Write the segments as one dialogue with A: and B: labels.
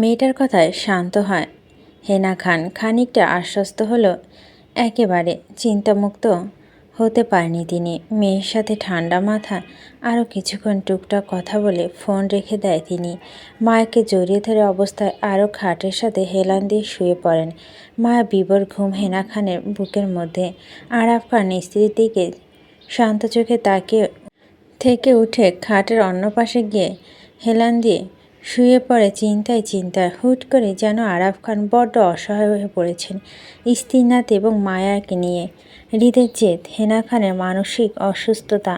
A: মেয়েটার কথায় শান্ত হয়। হেনা খান খানিকটা আশ্বস্ত হলো। একেবারে চিন্তামুক্ত হতে পারেনি তিনি। মেয়ের সাথে ঠান্ডা মাথা, আরও কিছুক্ষণ টুকটাক কথা বলে ফোন রেখে দেয় তিনি। মায়াকে জড়িয়ে ধরে অবস্থায় আরও খাটের সাথে হেলান দিয়ে শুয়ে পড়েন। মায়া বিবর ঘুম হেনা খানের বুকের মধ্যে। আরাফ খান স্ত্রীর দিকে শান্ত চোখে তাকিয়ে থেকে উঠে খাটের অন্য পাশে গিয়ে হেলান দিয়ে শুয়ে পড়ে চিন্তায় চিন্তায় হুট করে যেন আরাফ খান বড্ড অসহায় হয়ে পড়েছেন স্ত্রী নাত এবং মায়াকে নিয়ে। হৃদের জেদ, হেনা খানের মানসিক অসুস্থতা,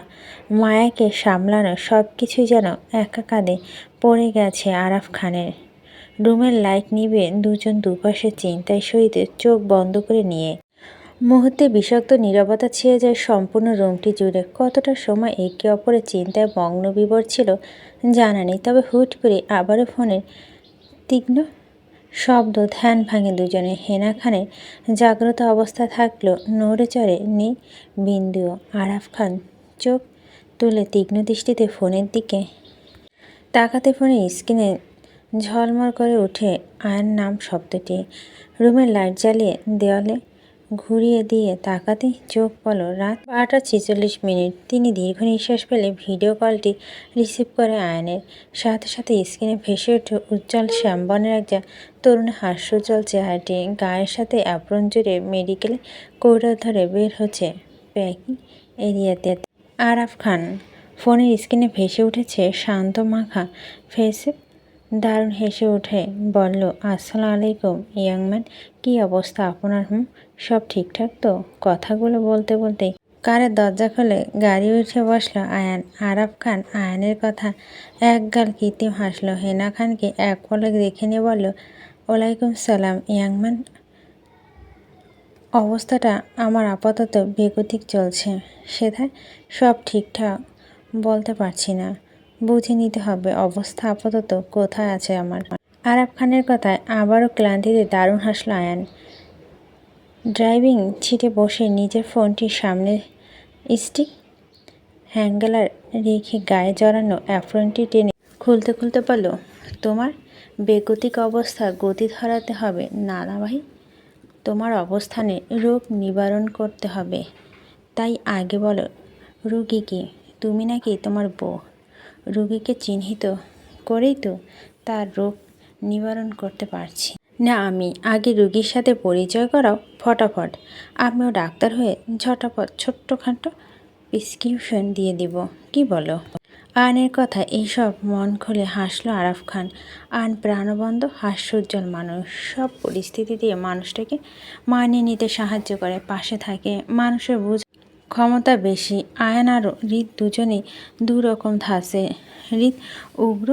A: মায়াকে সামলানো সব কিছুই যেন একা কাঁধে পড়ে গেছে আরাফ খানের। রুমের লাইট নিবে দুজন দুপাশে চিন্তায় সহিত চোখ বন্ধ করে নিয়ে মুহূর্তে বিষাক্ত নীরবতা ছেয়ে যায় সম্পূর্ণ রুমটি জুড়ে। কতটা সময় একে অপরের চিন্তায় মগ্ন বিবর ছিল জানা নেই, তবে হুট করে আবারও ফোনের তীক্ষ্ণ শব্দ, ধ্যান ভাঙে দুজনে হেনা খানের জাগ্রত অবস্থা থাকলেও নড়ে চড়ে নেই বিন্দুও আরাফ খান চোখ তুলে তীক্ষ্ণ দৃষ্টিতে ফোনের দিকে তাকাতে ফোনে স্ক্রিনে ঝলমল করে উঠে আয়ার নাম শব্দটি। রুমের লাইট জ্বালিয়ে দেওয়ালে ঘুরিয়ে দিয়ে তাকাতেই চোখ পড়ল রাত বারোটা ছেচল্লিশ মিনিট। তিনি দীর্ঘ নিঃশ্বাস ফেলে ভিডিও কলটি রিসিভ করে আয়নের। সাথে সাথে স্ক্রিনে ভেসে ওঠে উজ্জ্বল শ্যামবনের একজন তরুণ হাস্যোজ্জ্বল চেহারাটি। গায়ের সাথে অ্যাপ্রন জুড়ে মেডিকেলে কৌটা ধরে বের হচ্ছে প্যাকিং এরিয়াতে। আরাফ খান, ফোনের স্ক্রিনে ভেসে উঠেছে শান্ত মাখা ফেসে দারুণ হেসে উঠে বলল আসসালাম আলাইকুম ইয়াংম্যান কী অবস্থা আপনার, হুম? সব ঠিকঠাক তো? কথাগুলো বলতে বলতে কারের দরজা খুলে গাড়ি উঠে বসল আয়ান। আরাফ খান আয়ানের কথা এক গাল কৃত্রিম হাসলো। হেনা খানকে এক পলক দেখে নিয়ে বলল, ওয়ালাইকুম সালাম ইয়াংম্যান অবস্থাটা আমার আপাতত বেগতিক চলছে। সেথায় সব ঠিকঠাক বলতে পারছি না। বুঝে নিতে হবে, অবস্থা আপাতত কোথায় আছে আমার? আরাব খানের কথায় আবারও ক্লান্তিতে দারুণ হাসল আয়ান। ড্রাইভিং ছিটে বসে নিজের ফোনটির সামনে স্টিক হ্যাঙ্গেলার রেখে গায়ে জড়ানো অ্যাফ্রনটি টেনে খুলতে খুলতে বলল, তোমার বেগতিক অবস্থা গতি ধরাতে হবে না না ভাই। তোমার অবস্থানে রোগ নিবারণ করতে হবে। তাই আগে বলো, রুগী কি? তুমি নাকি তোমার বউ? রুগীকে চিহ্নিত করেই তো তার রোগ নিবারণ করতে পারছি। না, আমি আগে রুগীর সাথে পরিচয় করাও ফটাফট। আমিও ডাক্তার হয়ে ঝটাপট ছোট্টখাটো প্রেসক্রিপশন দিয়ে দিব, কি বলো? আনের কথা এইসব মন খুলে হাসলো আরাফ খান। আন প্রাণবন্ধ হাস্যোজ্জ্বল মানুষ। সব পরিস্থিতি দিয়ে মানুষটাকে মানিয়ে নিতে সাহায্য করে, পাশে থাকে মানুষের বুঝ ক্ষমতা বেশি, আয়ন আর হৃদ দুজনেই দু রকম ধাসে হৃদ উগ্র,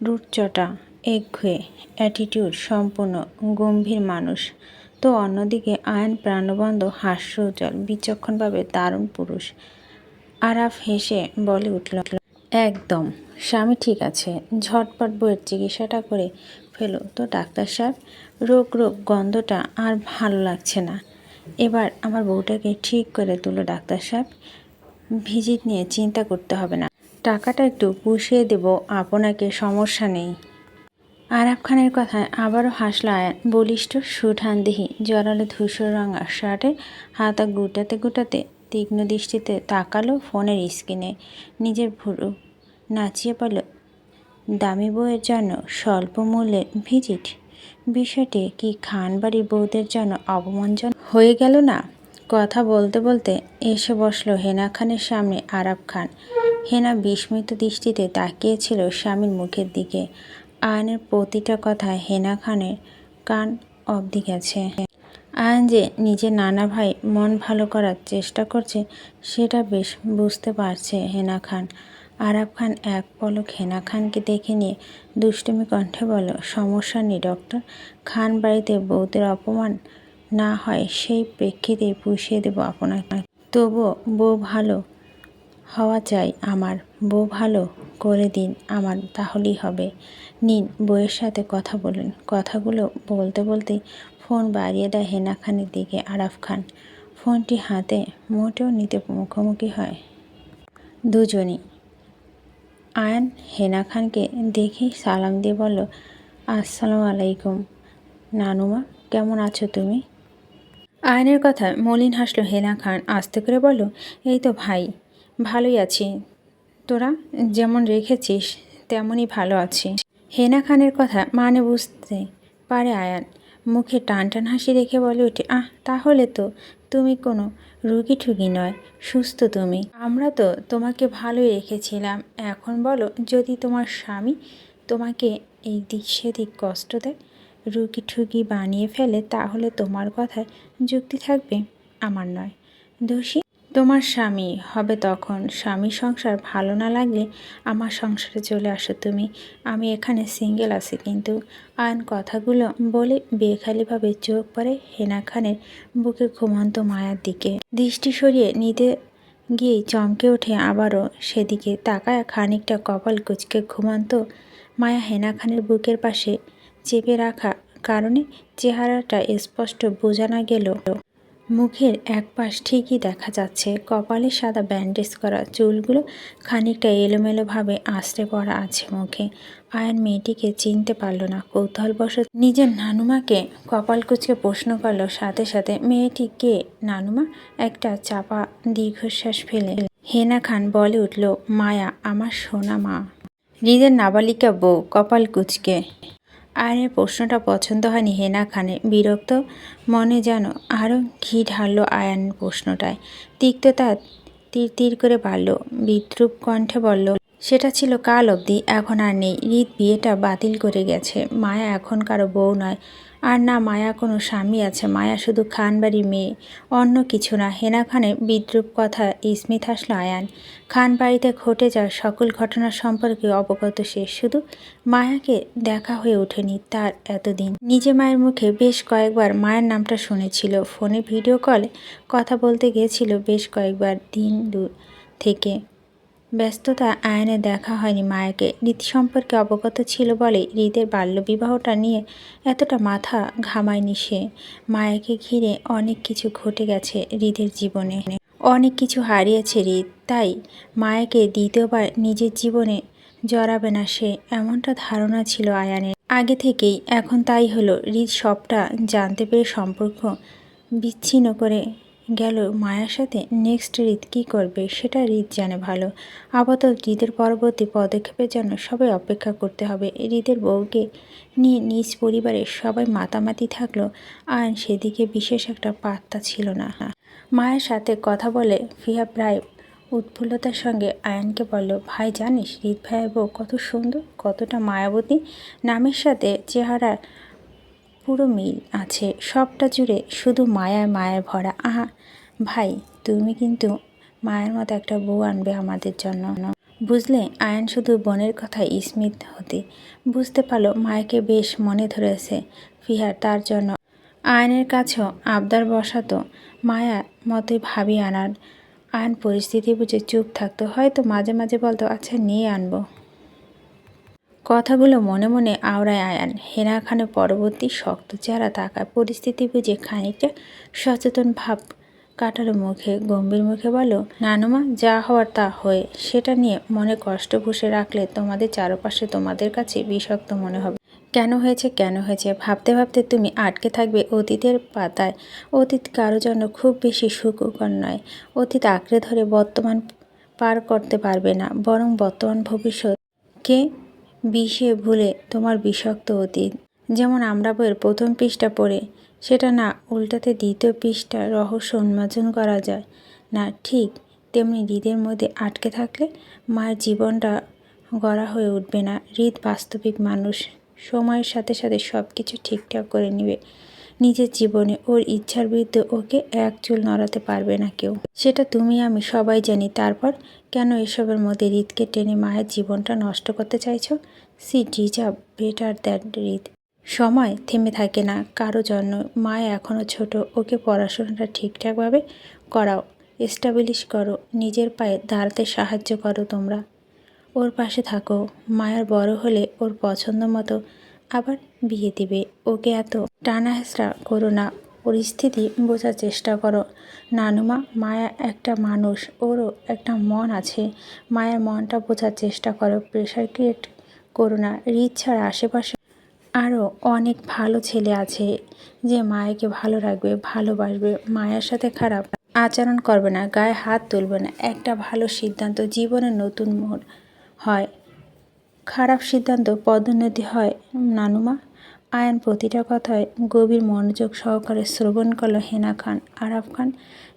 A: রুটচটা, একঘুয়ে অ্যাটিটিউড সম্পূর্ণ গম্ভীর মানুষ। তো অন্যদিকে আয়ন প্রাণবন্ধ হাস্যোজ্জ্বল, বিচক্ষণভাবে দারুণ পুরুষ। আরাফ হেসে বলে উঠল, একদম, স্বামী ঠিক আছে, ঝটপট বইয়ের চিকিৎসাটা করে ফেলো। তো ডাক্তার সাহেব, রোগ রোগ, গন্ধটা আর ভালো লাগছে না। এবার আমার বউটাকে ঠিক করে তুলো ডাক্তার সাহেব। ভিজিট নিয়ে চিন্তা করতে হবে না। টাকাটা একটু পুষিয়ে দেব, আপনাকে সমস্যা নেই। আরাফ খানের কথায় আবারও হাসল আয়ান। বলিষ্ঠ, সুঠানদেহী জড়ালো ধূসর রঙা শার্টের হাতা গুটাতে গুটাতে তীক্ষ্ণ দৃষ্টিতে তাকালো ফোনের স্ক্রিনে। নিজের ভুরু নাচিয়ে পড়ল দামি বইয়ের জন্য স্বল্প মূল্যের ভিজিট বিষয়টি কি খানবাড়ির বউদের জন্য অপমানজন হয়ে গেল না? কথা বলতে বলতে এসে বসল হেনা খানের সামনে আরাব খান। হেনা বিস্মিত দৃষ্টিতে তাকিয়েছিল স্বামীর মুখের দিকে। আয়নের প্রতিটা কথায় হেনা খানের কান অবধি গেছে। আয়ন যে নিজের নানা ভাই মন ভালো করার চেষ্টা করছে, সেটা বেশ বুঝতে পারছে হেনা খান। আরাব খান এক পলক হেনা খানকে দেখে নিয়ে দুষ্টুমি কণ্ঠে বলল, সমস্যা নেই ডক্টর খান বাড়িতে বউদের অপমান না হয়, সেই প্রেক্ষিতে পুষিয়ে দেব আপনাকে। তবুও বউ ভালো হওয়া চাই আমার। বউ ভালো করে দিন আমার, তাহলেই হবে। নিন বউয়ের সাথে কথা বলুন। কথাগুলো বলতে বলতে ফোন বাড়িয়ে দেয় হেনা খানের দিকে আরাফ খান। ফোনটি হাতে মোটেও নিতে মুখোমুখি হয়। দুজনই আয়ান হেনা খানকে দেখেই সালাম দিয়ে বলল, আসসালামু আলাইকুম। নানুমা, কেমন আছো তুমি? আয়নের কথা মলিন হাসলো হেনা খান, আস্তে করে বলো এই তো ভাই, ভালোই আছি। তোরা যেমন রেখেছিস, তেমনই ভালো আছি। হেনা খানের কথা মানে বুঝতে পারে আয়ান। মুখে টান টান হাসি রেখে বলে ওঠে আহ, তাহলে তো তুমি কোনো রুগী ঠুগি নয়, সুস্থ তুমি। আমরা তো তোমাকে ভালোই রেখেছিলাম। এখন বলো, যদি তোমার স্বামী তোমাকে এই দিক সেদিক কষ্ট দেয়, রুগী ঠুগি বানিয়ে ফেলে, তাহলে তোমার কথায় যুক্তি থাকবে আমার নয়। দোষী তোমার স্বামী, হবে তখন। স্বামী সংসার ভালো না লাগলে আমার সংসারে চলে আসো তুমি। আমি এখানে সিঙ্গেল আছি কিন্তু। আইন কথাগুলো বলে বেখালিভাবে চোখ পড়ে হেনা খানের বুকে ঘুমন্ত মায়ার দিকে। দৃষ্টি সরিয়ে নিতে গিয়েই চমকে ওঠে আবারও। সেদিকে তাকায় খানিকটা কপাল কুচকে ঘুমন্ত মায়া হেনা খানের বুকের পাশে চেপে রাখা কারণে চেহারাটা স্পষ্ট বোঝা না গেল। মুখের এক পাশ ঠিকই দেখা যাচ্ছে। কপালে সাদা ব্যান্ডেজ করা চুলগুলো খানিকটা এলোমেলোভাবে আশ্রে পড়া আছে মুখে। আয়ন মেয়েটিকে চিনতে পারল না। কৌতূহলবশত নিজের নানুমাকে কপাল কুচকে প্রশ্ন করল। সাথে সাথে মেয়েটি কে নানুমা একটা চাপা দীর্ঘশ্বাস ফেলে হেনা খান বলে উঠল, মায়া, আমার সোনা মা। নিজের নাবালিকা বউ কপাল কুচকে আয়নের প্রশ্নটা পছন্দ হয়নি হেনা খানে বিরক্ত মনে যেন আরও ঘি ঢাললো আয়ান প্রশ্নটায়। তিক্ততা তীর তীর করে বাড়ল। বিদ্রুপ কণ্ঠে বলল, সেটা ছিল কাল অবধি, এখন আর নেই। হৃদ বিয়েটা বাতিল করে গেছে। মায়া এখন কারও বউ নয়। আর না, মায়া কোনো স্বামী আছে। মায়া শুধু খানবাড়ির মেয়ে। অন্য কিছু না। হেনা খানের বিদ্রুপ কথা স্মিত হাসলো আয়ান। খান বাড়িতে ঘটে যাওয়া সকল ঘটনা সম্পর্কে অবগত সে। শুধু মায়াকে দেখা হয়ে ওঠেনি তার এতদিন। নিজে মায়ের মুখে বেশ কয়েকবার মায়ের নামটা শুনেছিল। ফোনে ভিডিও কলে কথা বলতে গিয়েছিল বেশ কয়েকবার দিন দূর থেকে। ব্যস্ততা আয়নে দেখা হয়নি মায়াকে। রীত সম্পর্কে অবগত ছিল বলে হৃদের বাল্যবিবাহটা নিয়ে এতটা মাথা ঘামায়নি সে। মায়াকে ঘিরে অনেক কিছু ঘটে গেছে হৃদের জীবনে। অনেক কিছু হারিয়েছে হৃদ, তাই মায়াকে দ্বিতীয়বার নিজের জীবনে জড়াবে না সে, এমনটা ধারণা ছিল আয়ানের। আগে থেকেই এখন তাই হলো, হৃদ সবটা জানতে পেরে সম্পর্ক বিচ্ছিন্ন করে গেল মায়ার সাথে নেক্সট রিত কী করবে সেটা রিত জানে ভালো। আপাতত রিতের পরবর্তী পদক্ষেপের জন্য সবাই অপেক্ষা করতে হবে। রিতের বউকে নিয়ে নিজ পরিবারের সবাই মাতামাতি থাকল, আর সেদিকে বিশেষ একটা পাত্তা ছিল না। মায়ের সাথে কথা বলে ফিহা প্রায় উৎফুল্লতার সঙ্গে আয়নকে বলল, ভাই, জানিস রিত ভাইয়ের বউ কত সুন্দর, কতটা মায়াবতী। নামের সাথে চেহারা পুরো মিল আছে, সবটা জুড়ে শুধু মায়ায় মায়ায় ভরা। আহা, ভাই, তুমি কিন্তু মায়ের মতো একটা বউ আনবে আমাদের জন্য। বুঝলে, আয়ন শুধু বোনের কথা স্মিত হতে। বুঝতে পারল, মায়াকে বেশ মনে ধরেছে ফিহার তার জন্য। আয়নের কাছেও আবদার বসাতো মায়া মতোই ভাবি আনার। আয়ন পরিস্থিতি বুঝে চুপ থাকতো। হয়তো মাঝে মাঝে বলতো আচ্ছা নিয়ে আনব। কথাগুলো মনে মনে আওড়ায় আয়ান। হেনা খানের পরবর্তী শক্ত চেহারা তাকায়। পরিস্থিতি বুঝে খানিকটা সচেতন ভাব কাটার মুখে। গম্ভীর মুখে বলো নানুমা, যা হওয়ার তা হয়ে। সেটা নিয়ে মনে কষ্ট বসে রাখলে তোমাদের চারপাশে তোমাদের কাছে বিষাক্ত মনে হবে। কেন হয়েছে কেন হয়েছে? ভাবতে ভাবতে তুমি আটকে থাকবে অতীতের পাতায়। অতীত কারও জন্য খুব বেশি সুখকর নয়। অতীত আঁকড়ে ধরে বর্তমান পার করতে পারবে না। বরং বর্তমান ভবিষ্যৎকে বিষে ভুলে তোমার বিষাক্ত অতীত। যেমন আমরা বইয়ের প্রথম পৃষ্ঠা পড়ে, সেটা না উল্টাতে দ্বিতীয় পৃষ্ঠা রহস্য উন্মোচন করা যায়। না, ঠিক তেমনি হৃদের মধ্যে আটকে থাকলে মায়ের জীবনটা গড়া হয়ে উঠবে না। হৃদ বাস্তবিক মানুষ, সময়ের সাথে সাথে সব কিছু ঠিকঠাক করে নেবে। নিজের জীবনে ওর ইচ্ছার বিরুদ্ধে ওকে এক চুল নড়াতে পারবে না কেউ। সেটা তুমি আমি সবাই জানি। তারপর কেন এসবের মধ্যে হৃদকে টেনে মায়ের জীবনটা নষ্ট করতে চাইছ? সি ডিজার্ভ বেটার দ্যাট হৃদ। সময় থেমে থাকে না, কারও জন্য। মা এখনও ছোট, ওকে পড়াশোনাটা ঠিকঠাকভাবে করাও। এস্টাবলিশ করো, নিজের পায়ে দাঁড়াতে সাহায্য করো তোমরা। ওর পাশে থাকো, মায়ের বড় হলে ওর পছন্দ মতো আবার বিয়ে দিবে। ওকে এত টানা হেঁচড়া করো না পরিস্থিতি বোঝার চেষ্টা করো। নানুমা, মায়া একটা মানুষ, ওরও একটা মন আছে। মায়ের মনটা বোঝার চেষ্টা করো প্রেশার ক্রিয়েট করো না। রিচ ছাড়া আশেপাশে আরও অনেক ভালো ছেলে আছে যে মায়াকে ভালো রাখবে, ভালোবাসবে। মায়ের সাথে খারাপ আচরণ করবে না, গায়ে হাত তুলবে না। একটা ভালো সিদ্ধান্ত জীবনের নতুন মোড় হয়। খারাপ সিদ্ধান্ত পদোন্নতি হয়। নানুমা আয়ান প্রতিটা কথায় গভীর মনোযোগ সহকারে শ্রবণ করল হেনা খান। আরাফ খান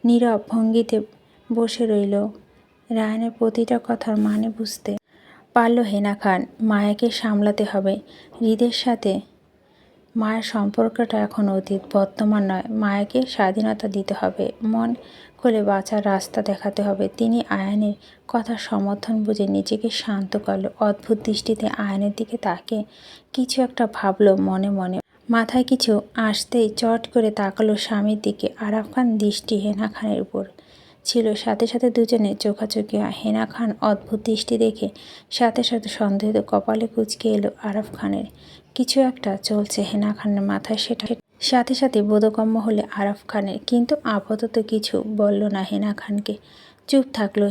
A: নীরব ভঙ্গিতে বসে রইল রায়ানের প্রতিটা কথার মানে বুঝতে। পারল হেনা খান, মায়াকে সামলাতে হবে। হৃদের সাথে মায়ের সম্পর্কটা এখন অতীত, বর্তমান নয়। মায়াকে স্বাধীনতা দিতে হবে। মন খুলে বাঁচার রাস্তা দেখাতে হবে। তিনি আয়নের কথা সমর্থন বুঝে নিজেকে শান্ত করল। অদ্ভুত দৃষ্টিতে আয়নের দিকে তাকে কিছু একটা ভাবলো মনে মনে। মাথায় কিছু আসতেই চট করে তাকালো স্বামীর দিকে। আরাফ খান দৃষ্টি হেনা খানের উপর ছিল। সাথে সাথে দুজনে চোখাচোখি হেনা খান অদ্ভুত দৃষ্টি দেখে সাথে সাথে সন্দেহিত কপালে কুচকে এলো আরাফ খানের। কিছু একটা চলছে হেনা খানের মাথায়, সেটা সাথে সাথে বোধগম্য হলে আরাফ খানের, কিন্তু আপাতত কিছু বলল না হেনা খানকে। চুপ থাকল।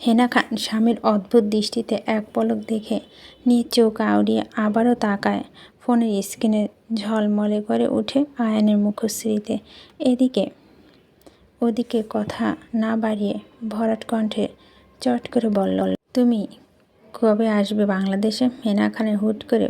A: হেনা খান স্বামীর অদ্ভুত দৃষ্টিতে এক পলক দেখে নিয়ে চোখ আউড়িয়ে আবারও তাকায়। ফোনের স্ক্রিনে ঝলমলে করে উঠে আয়নের মুখশ্রীতে। এদিকে, ওদিকে কথা না বাড়িয়ে ভরাট কণ্ঠে চট করে বলল, তুমি কবে আসবে বাংলাদেশে? হেনা খানের হুট করে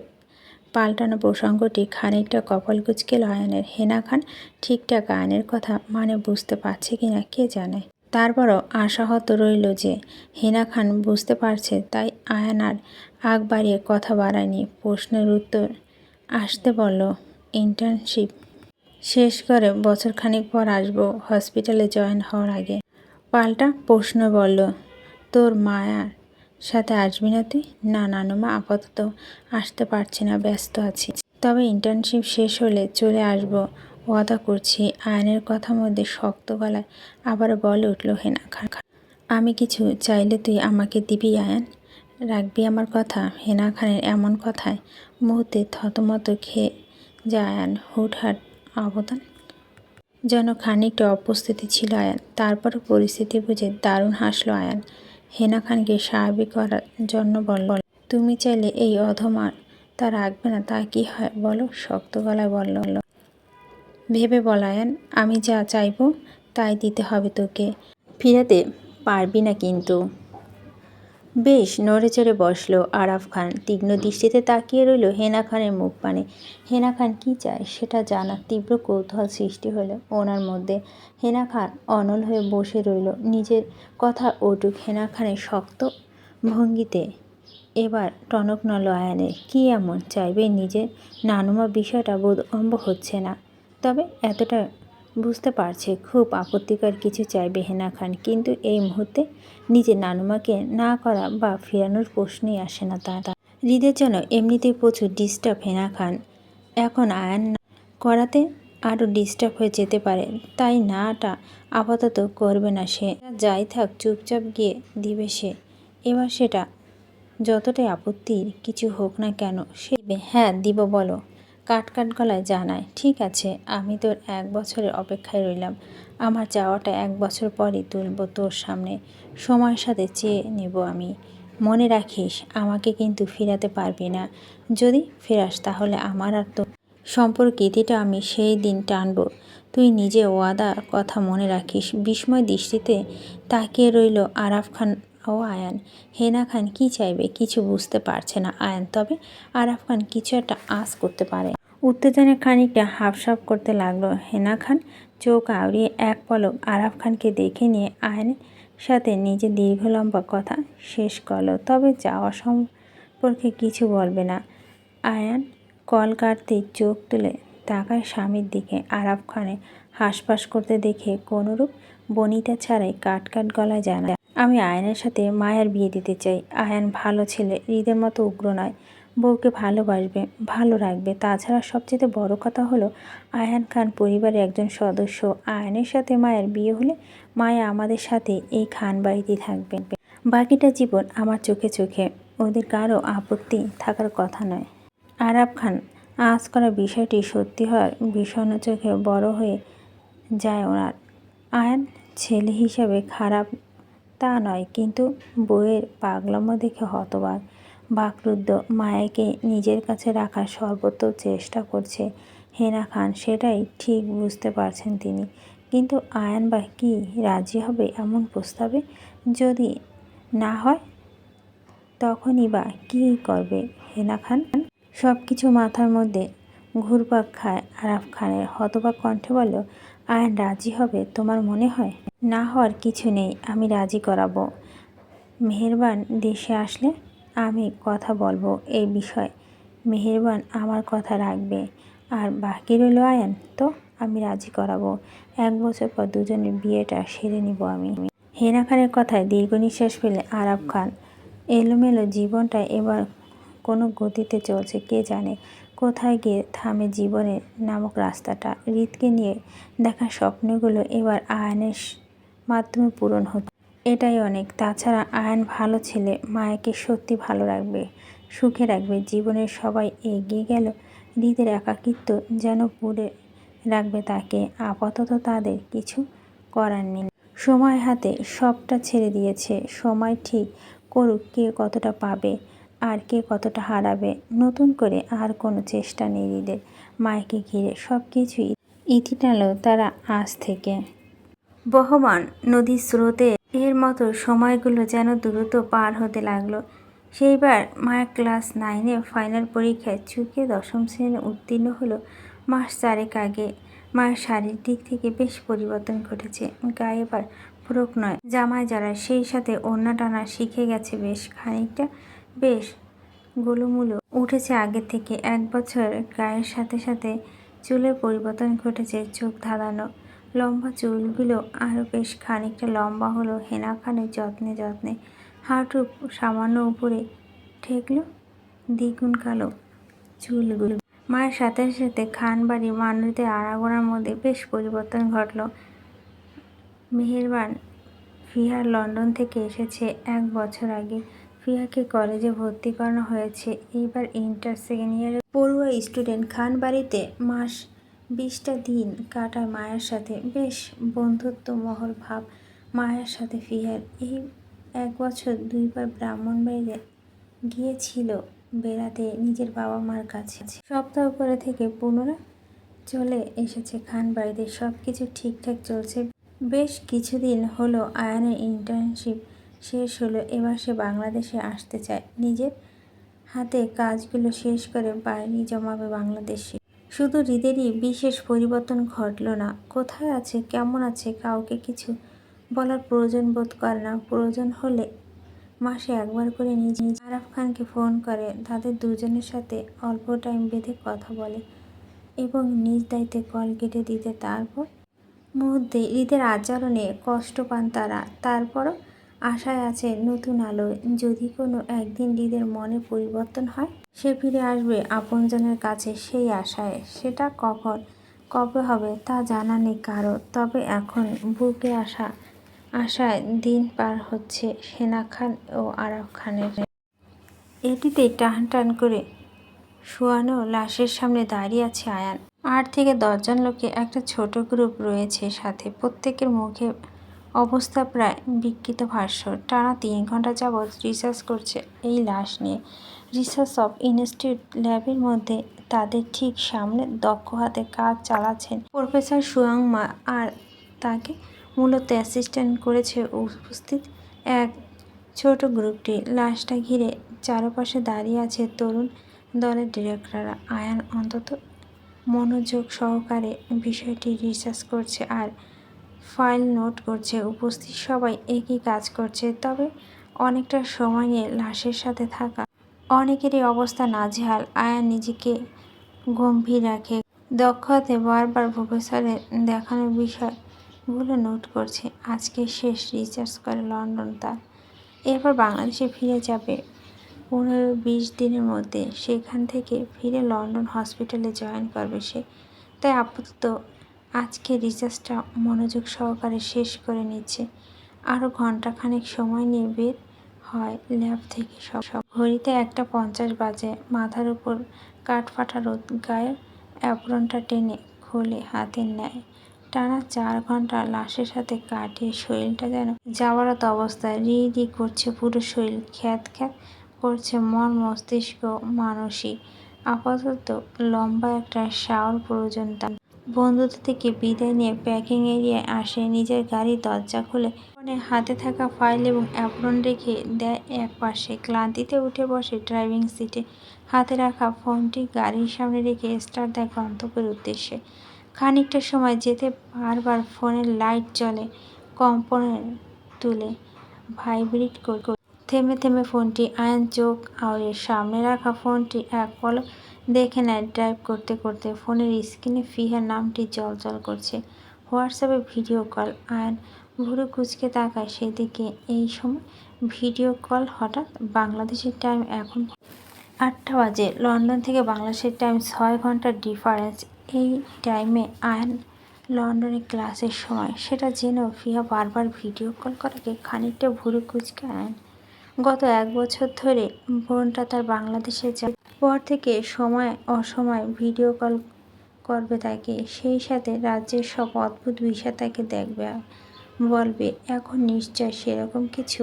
A: পাল্টানো প্রসঙ্গটি খানিকটা কপাল কুচকেল আয়নের হেনা খান ঠিকঠাক আয়নের কথা মানে বুঝতে পারছে কিনা কে জানে। তারপরও আশাহত রইল যে হেনা খান বুঝতে পারছে তাই আয়ান আর আগ বাড়িয়ে কথা বাড়ায়নি প্রশ্নের উত্তর। আসতে বলল, ইন্টার্নশিপ। শেষ করে বছরখানিক পর আসব হসপিটালে জয়েন হওয়ার আগে। পাল্টা প্রশ্ন বলল, তোর মায়ার সাথে আসবি না তুই না নানুমা আপাতত আসতে পারছি না, ব্যস্ত আছি। তবে ইন্টার্নশিপ শেষ হলে চলে আসব, ওয়াদা করছি। আয়নের কথা মধ্যে শক্ত গলায় আবার বলে উঠল হেনা খান। আমি কিছু চাইলে তুই আমাকে দিবি, আয়ান? রাখবি আমার কথা? হেনা খানের এমন কথায় মুহূর্তে থতমত খেয়ে যায় আয়ান। হুটহাট অবদান। যেন খানিকটা উপস্থিতি ছিল আয়ান। তারপরও পরিস্থিতি বুঝে দারুণ হাসলো আয়ান। হেনা খানকে স্বাভাবিক করার জন্য বলল তুমি চাইলে এই অধমার তা রাখবে না, তা কি হয় বলো? শক্ত গলায় বলল। ভেবে বলায়ন আমি যা চাইব তাই দিতে হবে তোকে। ফিরাতে পারবি না কিন্তু। বেশ নড়ে চড়ে বসল আরাফ খান। তীক্ষ্ণ দৃষ্টিতে তাকিয়ে রইল হেনা খানের মুখ পানে। হেনা খান কি চায় সেটা জানার তীব্র কৌতূহল সৃষ্টি হলো ওনার মধ্যে। হেনা খান অনল হয়ে বসে রইল। নিজের কথা ওটুক হেনা খানের শক্ত ভঙ্গিতে। এবার টনক নল আয়ানের। কী এমন? চাইবে নিজের নানুমা বিষয়টা বোধ অম্ব হচ্ছে না। তবে এতটা বুঝতে পারছে, খুব আপত্তিকর কিছু চাইবে হেনা খান। কিন্তু এই মুহূর্তে নিজের নানুমাকে না করা বা ফেরানোর প্রশ্নই আসে না তার। হৃদের জন্য এমনিতেই প্রচুর ডিস্টার্ব হেনা খান। এখন আয়ান করাতে আরও ডিস্টার্ব হয়ে যেতে পারে, তাই নাটা আপাতত করবে না সে। যাই থাক, চুপচাপ গিয়ে দিবে সে। এবার সেটা যতটাই আপত্তির কিছু হোক না কেন, সে হ্যাঁ দিব, বলো। কাট কাট গলায় জানায়, ঠিক আছে, আমি তোর এক বছরের অপেক্ষায় রইলাম। আমার চাওয়াটা এক বছর পরই তুলব তোর সামনে। সময়ের সাথে চেয়ে নেব আমি। মনে রাখিস, আমাকে কিন্তু ফেরাতে পারবি না। যদি ফেরাস তাহলে আমার আর তো সম্পর্ক ইতিটা আমি সেই দিন টানব। তুই নিজে ওয়াদার কথা মনে রাখিস। বিস্ময় দৃষ্টিতে তাকিয়ে রইল আরাফ খান ও আয়ান। হেনা খান কি চাইবে কিছু বুঝতে পারছে না আয়ান। তবে আরাফ খান কিছু একটা আশ করতে পারে। উত্তেজনা খানিকটা হাফসাফ করতে লাগল হেনা খান। চোখ আউড়িয়ে এক পলক আরাফ খানকে দেখে নিয়ে আয়নের সাথে নিজে দীর্ঘ লম্বা কথা শেষ করল। তবে যাওয়া সম্পর্কে কিছু বলবে না। আয়ান কল কাটতে চোখ তুলে তাকায় স্বামীর দিকে। আরাফ খানে হাসপাস করতে দেখে কোনোরূপ বনিতা ছাড়াই কাট কাট গলায় জানায়, আমি আয়নের সাথে মায়ার বিয়ে দিতে চাই। আয়ান ভালো ছেলে, হৃদের মতো উগ্র নয়। বউকে ভালোবাসবে, ভালো রাখবে। তাছাড়া সবচেয়ে বড় কথা হলো, আয়ান খান পরিবারের একজন সদস্য। আয়নের সাথে মায়ের বিয়ে হলে মায়া আমাদের সাথে এই খান বাড়িতেই থাকবে বাকিটা জীবন আমার চোখে চোখে, ওদের কারও আপত্তি থাকার কথা নয়। আরাব খান, আজ করা বিষয়টি সত্যি হওয়ার বিষণ্ণ চোখে বড় হয়ে যায় ওনার। আয়ান ছেলে হিসাবে খারাপ তা নয়, কিন্তু বইয়ের পাগলামো দেখে হতবাক। বাকরুদ্ধ মায়াকে নিজের কাছে রাখার সর্বত্র চেষ্টা করছে। হেনা খান সেটাই ঠিক বুঝতে পারছেন তিনি। কিন্তু আয়ান বা কি রাজি হবে এমন প্রস্তাবে? যদি না হয়, তখনই বা কী করবে হেনা খান? সব কিছু মাথার মধ্যে ঘুরপাক খায়। আরাফ খানের হতবাক কণ্ঠে বলল, আয়ান, রাজি হবে তোমার মনে হয়? না হওয়ার কিছু নেই, আমি রাজি করাবো। মেহেরবান দেশে আসলে আমি কথা বলব এই বিষয়ে। মেহেরবান আমার কথা রাখবে। আর বাকি রইল আয়ান, তো আমি রাজি করাবো। এক বছর পর দুজনের বিয়েটা সেরে নিব আমি। হেনা খানের কথায় দীর্ঘ নিঃশ্বাস ফেলে আরাব খান, এলোমেলো জীবনটা এবার কোনো গতিতে চলছে কে জানে। কোথায় গিয়ে থামে জীবনের নামক রাস্তাটা। হৃদকে নিয়ে দেখা স্বপ্নগুলো এবার আয়নের মাধ্যমে পূরণ হচ্ছে। এটাই অনেক। তাছাড়া আয়ন ভালো ছেলে, মায়াকে সত্যি ভালো রাখবে, সুখে রাখবে। জীবনের সবাই এগিয়ে গেল হৃদের একাকিত্ব যেন পুড়ে রাখবে তাকে। আপাতত তাদের কিছু করার নেই। সময় হাতে সবটা ছেড়ে দিয়েছে। সময় ঠিক করুক কে কতটা পাবে, আর কে কতটা হারাবে। নতুন করে আর কোনো চেষ্টা নেই হৃদের মায়কে ঘিরে সব কিছুই ইতি টানল তারা আজ থেকে। বহমান নদীর স্রোতে এর মতো সময়গুলো যেন দ্রুত পার হতে লাগল। সেইবার মায়ের ক্লাস নাইনে ফাইনাল পরীক্ষায় চুকে দশম শ্রেণি উত্তীর্ণ হলো মাস চারেক আগে। মায়ের শারীর দিক থেকে বেশ পরিবর্তন ঘটেছে। গায়ে এবার ফ্রক নয়, জামায় যারা সেই সাথে ওড়না টানা শিখে গেছে বেশ খানিকটা। বেশ গোলুমুলো উঠেছে আগে থেকে। এক বছর গায়ের সাথে সাথে চুলের পরিবর্তন ঘটেছে চোখ ধাঁধানো। লম্বা চুলগুলো আরও বেশ খানিকটা লম্বা হলো। হেনা খানের যত্নে যত্নে হাঁটু সামান্য উপরে ঠেকলো, দ্বিগুণ কালো চুলগুলো। মায়ের সাথে সাথে খান বাড়ি মানুষদের আড়াগোড়ার মধ্যে বেশ পরিবর্তন ঘটলো। মেহেরবান ফিহার লন্ডন থেকে এসেছে এক বছর আগে। ফিয়াকে কলেজে ভর্তি করানো হয়েছে। এইবার ইন্টার সেকেন্ড ইয়ারে পড়ুয়া স্টুডেন্ট খান বাড়িতে মাস বিশটা দিন কাটায় মায়ের সাথে। বেশ বন্ধুত্ব মহল ভাব মায়ের সাথে ফিহার এই এক বছর দুইবার ব্রাহ্মণ ব্রাহ্মণবাড়িতে গিয়েছিল বেড়াতে নিজের বাবা মার কাছে। সপ্তাহ পরে থেকে পুনরায় চলে এসেছে খান বাড়িতে। সব কিছু ঠিকঠাক চলছে। বেশ কিছুদিন হলো আয়ানের ইন্টার্নশিপ শেষ হলো। এবার সে বাংলাদেশে আসতে চায়। নিজের হাতে কাজগুলো শেষ করে বাড়ি জমাবে বাংলাদেশে। শুধু হৃদেরই বিশেষ পরিবর্তন ঘটল না। কোথায় আছে, কেমন আছে, কাউকে কিছু বলার প্রয়োজন বোধ করে না। প্রয়োজন হলে মাসে একবার করে নিজ আরাফ খানকে ফোন করে, তাদের দুজনের সাথে অল্প টাইম বেঁধে কথা বলে এবং নিজ দায়িত্বে কল কেটে দিতে। তারপর মুহূর্তে ঈদের আচরণে কষ্ট পান তারা। তারপরও আশায় আছে নতুন আলো যদি কোনো একদিন ঈদের মনে পরিবর্তন হয়, সে ফিরে আসবে আপনজনের কাছে সেই আশায়। সেটা কখন, কবে হবে তা জানা নেই কারও। তবে এখন বুকে আসা আশায় দিন পার হচ্ছে সেনা খান ও আরব খানের। এটিতে টান টান করে শোয়ানো লাশের সামনে দাঁড়িয়ে আছে আয়ান। আট থেকে দশজন লোকে একটা ছোট গ্রুপ রয়েছে সাথে। প্রত্যেকের মুখে অবস্থা প্রায় বিকৃত ভাষ্য টানা তিন ঘণ্টা যাবৎ রিসার্চ করছে এই লাশ নিয়ে। রিসার্চ অফ ইনস্টিটিউট ল্যাবের মধ্যে তাদের ঠিক সামনে দক্ষ হাতে কাজ চালাচ্ছেন প্রফেসর সুয়াংমা আর তাকে মূলত অ্যাসিস্ট্যান্ট করেছে উপস্থিত এক ছোট গ্রুপটি। লাশটা ঘিরে চারপাশে দাঁড়িয়ে আছে তরুণ দলের ডিরেক্টররা। আয়ান অন্তত মনোযোগ সহকারে বিষয়টি রিসার্চ করছে আর ফাইল নোট করছে, উপস্থিত সবাই একই কাজ করছে, তবে অনেকটা সময় নিয়ে লাশের সাথে থাকা অনেকেরই অবস্থা নাজেহাল। আয়া নিজেকে গম্ভীর রাখে। দক্ষতে বারবার প্রফেসরের দেখানোর বিষয়গুলো নোট করছে। আজকে শেষ রিচার্জ করে লন্ডন তার। এরপর বাংলাদেশে ফিরে যাবে। পনেরো বিশ দিনের মধ্যে সেখান থেকে ফিরে লন্ডন হসপিটালে জয়েন করবে সে। তাই আপাতত আজকে রিচার্জটা মনোযোগ সহকারে শেষ করে নিচ্ছে। আরও ঘন্টাখানেক সময় নিয়ে বের হয় ল্যাব থেকে সব। সব ঘড়িতে একটা পঞ্চাশ বাজে। মাথার উপর কাঠফাটা রোদ, গায়ের অ্যাপ্রনটা টেনে খুলে হাতের নেয় টানা চার ঘণ্টা লাশের সাথে কাটিয়ে শরীরটা যেন যাওয়ারত অবস্থায় রি রি করছে পুরো শরীর, খ্যাত খ্যাত করছে মন, মস্তিষ্ক, মানসিক। আপাতত লম্বা একটা শাওয়ার প্রয়োজন বন্ধুদের থেকে বিদায় নিয়ে প্যাকিং এরিয়ায় আসে। নিজের গাড়ির দরজা খুলে ফোনে হাতে থাকা ফাইল এবং অ্যাপ্রন রেখে দেয় এক পাশে। ক্লান্তিতে উঠে বসে ড্রাইভিং সিটে হাতে রাখা ফোনটি গাড়ির সামনে রেখে স্টার্ট দেয় গন্তব্যের উদ্দেশ্যে। খানিকটা সময় যেতে বারবার ফোনের লাইট জ্বলে কম্পনে তুলে। ভাইব্রেট করে থেমে থেমে ফোনটি আয়ন চোখ আওড়ে সামনে রাখা ফোনটি এক পলক দেখে নেয় ড্রাইভ করতে করতে ফোনের স্ক্রিনে ফিহার নামটি জল জল করছে হোয়াটসঅ্যাপে ভিডিও কল আয়ন ভুরু কুচকে তাকায় সেদিকে। এই সময় ভিডিও কল হঠাৎ বাংলাদেশের টাইম এখন আটটা বাজে। লন্ডন থেকে বাংলাদেশের টাইম ছয় ঘণ্টার ডিফারেন্স এই টাইমে আয়ন লন্ডনে ক্লাসের সময়। সেটা জেনেও ফিহা বারবার ভিডিও কল করাকে খানিকটা ভুরু কুচকে আয়ন গত এক বছর ধরে বোনটা তার বাংলাদেশে যায়। পর থেকে সময় অসময় ভিডিও কল করবে তাকে, সেই সাথে রাজ্যের সব অদ্ভুত বিষয় তাকে দেখবে বলবে, এখন নিশ্চয় সেরকম কিছু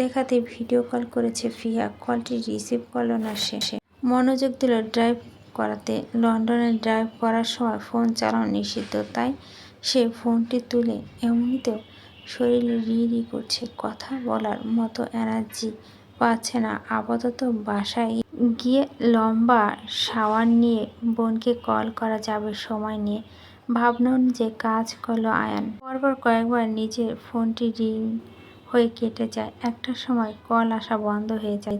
A: দেখাতে ভিডিও কল করেছে ফিহা কলটি রিসিভ করল না শেষে। মনোযোগ দিল ড্রাইভ করাতে। লন্ডনে ড্রাইভ করার সময় ফোন চালানো নিষিদ্ধ, তাই সে ফোনটি তুলে, এমনিতেও শরীরে রি রি করছে কথা বলার মতো এনার্জি পাচ্ছে না। আপাতত বাসায় গিয়ে লম্বা শাওয়ার নিয়ে বোনকে কল করা যাবে সময় নিয়ে। ভাবনা যে কাজ করল আয়ান। পরপর কয়েকবার নিজের ফোনটি রিং হয়ে কেটে যায়। একটা সময় কল আসা বন্ধ হয়ে যায়।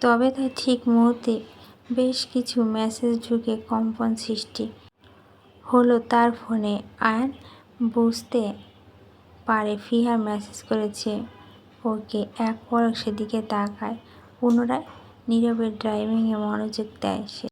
A: তবে তাই ঠিক মুহূর্তে বেশ কিছু মেসেজ ঢুকে কম্পন সৃষ্টি হলো তার ফোনে। আয়ান বুঝতে পারে ফিহা মেসেজ করেছে। ওকে এক সেদিকে তাকায়। পুনরায় নীরবের ড্রাইভিংয়ে মনোযোগ দেয় সে।